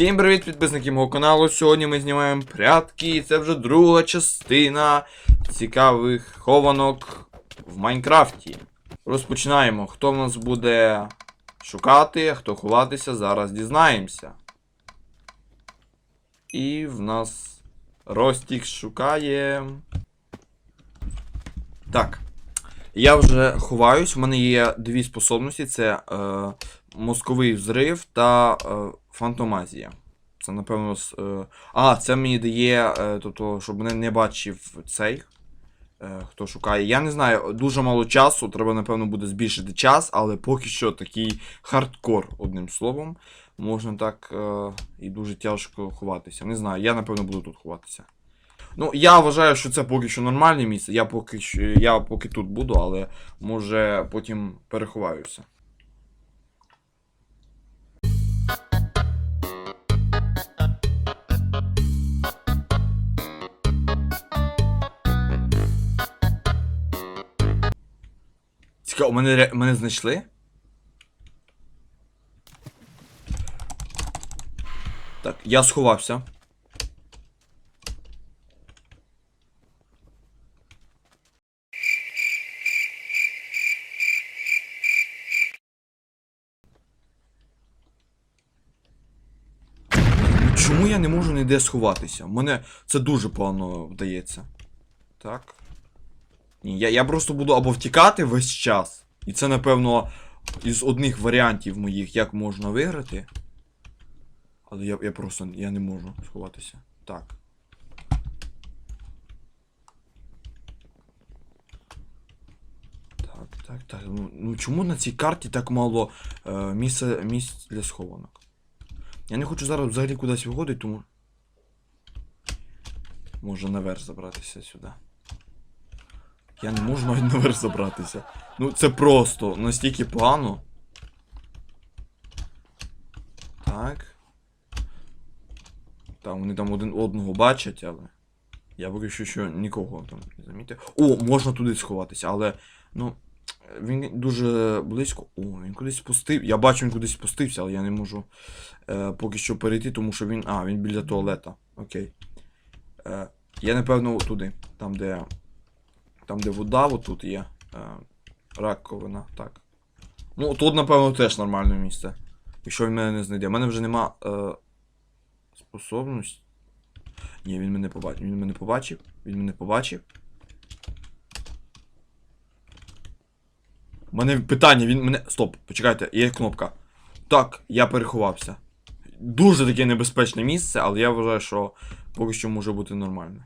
Всім привіт, підписники мого каналу. Сьогодні ми знімаємо прятки, і це вже друга частина цікавих хованок в Майнкрафті. Розпочинаємо. Хто в нас буде шукати, а хто ховатися, зараз дізнаємося. І в нас Ростік шукає. Так. Я вже ховаюсь, в мене є дві способності: це е, мозковий взрив та е, фантомазія. Це, напевно, е, а, це мені дає, е, тобто, щоб мене не бачив цей, е, хто шукає. Я не знаю, дуже мало часу, треба, напевно, буде збільшити час, але поки що такий хардкор, одним словом. Можна так е, і дуже тяжко ховатися. Не знаю, я, напевно, буду тут ховатися. Ну, я вважаю, що це поки що нормальне місце. Я поки що, я поки тут буду, але може потім переховаюся. Цікаво, мене, ре- мене знайшли? Так, я сховався. Чому я не можу ніде сховатися? Мене це дуже погано вдається. Так. Ні, я, я просто буду або втікати весь час. І це, напевно, із одних варіантів моїх, як можна виграти. Але я, я просто я не можу сховатися. Так. Так, так, так. Ну, ну чому на цій карті так мало е, місця, місць для схованок? Я не хочу зараз взагалі кудись виходити, тому. Може наверх забратися сюди. Я не можу навіть наверх забратися. Ну це просто настільки погано. Так. Там вони там один одного бачать, але. Я поки що, що нікого там не замітив. О, можна туди сховатися, але. Ну. Він дуже близько. О, він кудись спустив. Я бачу, він кудись спустився, але я не можу е, поки що перейти, тому що він. А, він біля туалета. Окей. Е, я напевно туди. Там, де. Там, де вода, отут є. Е, раковина, так. Ну, тут, напевно, теж нормальне місце. Якщо він мене не знайде. У мене вже нема. Е, способності. Ні, він мене побачив. Він мене побачив. Він мене побачив. У мене питання, він мене. Стоп, почекайте, є кнопка. Так, я переховався. Дуже таке небезпечне місце, але я вважаю, що поки що може бути нормально.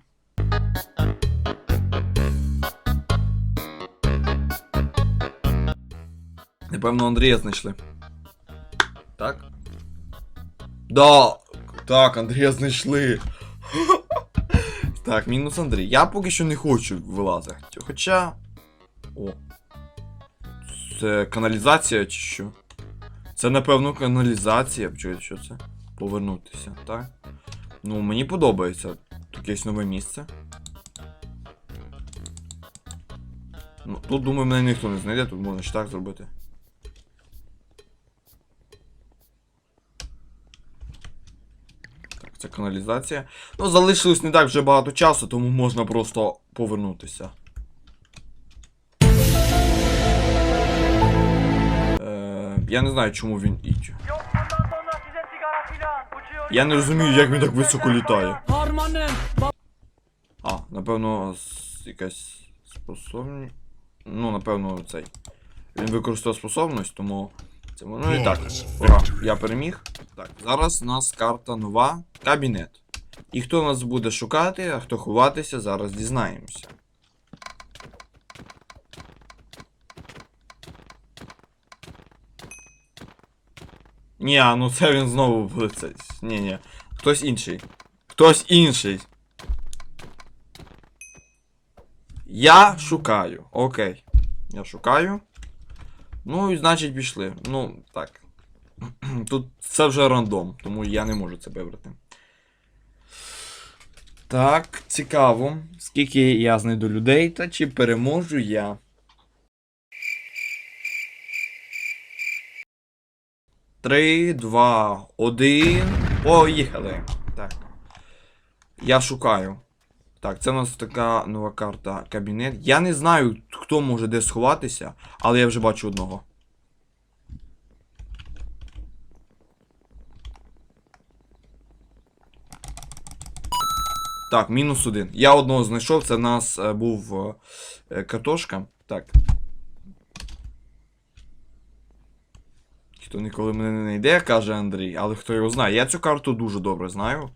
Напевно, Андрія знайшли. Так? Да! Так, Андрія знайшли. Так, мінус Андрій. Я поки що не хочу вилазити. Хоча. О. Це каналізація чи що? Це, напевно, каналізація. Чуєте, що це? Повернутися, так? Ну, мені подобається. Тут є нове місце. Ну, тут, думаю, мене ніхто не знайде, тут можна ще так зробити. Так, каналізація. Ну, залишилось не так вже багато часу, тому можна просто повернутися. Е, я не знаю, чому він і. Yok bundan sonra size sigara filan. Uçuyor. Я не розумію, як він так високо літає. А, напевно, якась способність. Ну, напевно, цей. Він використав способність, тому. Це ну і так. Ура, я переміг. Так, зараз у нас карта нова. Кабінет. І хто нас буде шукати, а хто ховатися, зараз дізнаємося. Ні, а ну це він знову це. Ні, ні. Хтось інший. Хтось інший. Я шукаю. Окей. Я шукаю. Ну і значить пішли. Ну, так. Тут це вже рандом, тому я не можу це вибрати. Так, цікаво. Скільки я знайду людей, та чи переможу я? Три, два, один. Поїхали. Так. Я шукаю. Так, це у нас така нова карта кабінет. Я не знаю, хто може де сховатися, але я вже бачу одного. Так, мінус один. Я одного знайшов, це в нас е, був е, е, картошка. Так. Хто ніколи мене не знайде, каже Андрій, але хто його знає. Я цю карту дуже добре знаю.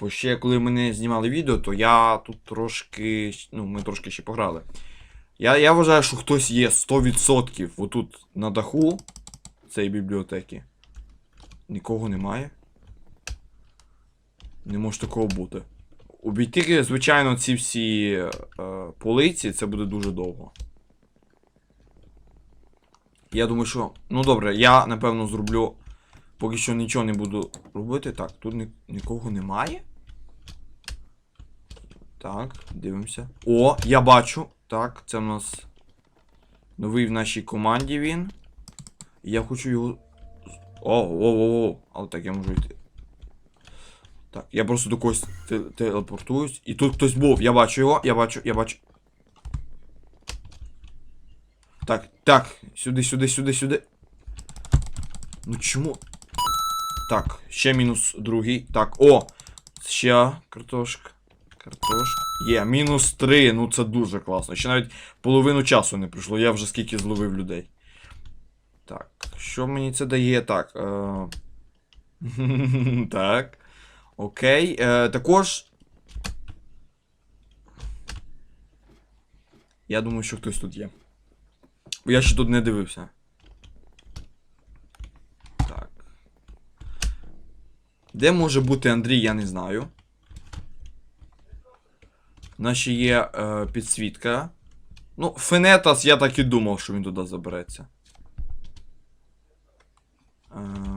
Бо ще коли мене знімали відео, то я тут трошки. Ну, ми трошки ще пограли. Я, я вважаю, що хтось є 100% отут на даху цієї бібліотеки. Нікого немає. Не може такого бути. Обійти, звичайно, ці всі е, полиці, це буде дуже довго. Я думаю, що. Ну добре, я напевно зроблю. Поки що нічого не буду робити. Так, тут ні, нікого немає. Так, дивимося. О, я бачу. Так, це в нас новий в нашій команді він. Я хочу його. О, о, о, о. Але так я можу йти. Так, я просто до когось телепортуюсь. І тут хтось був. Я бачу його, я бачу, я бачу. Так, так, сюди, сюди, сюди, сюди. Ну чому? Так, ще мінус другий. Так, о! Ще картошка. Картошка. Є, мінус три. Ну це дуже класно. Ще навіть половину часу не пройшло. Я вже скільки зловив людей. Так, що мені це дає? Так. Е... так. Окей. Е, також. Я думаю, що хтось тут є. Бо я ще тут не дивився. Так. Де може бути Андрій, я не знаю. У є е, підсвітка. Ну, Фенетас, я так і думав, що він туди забереться. Ем...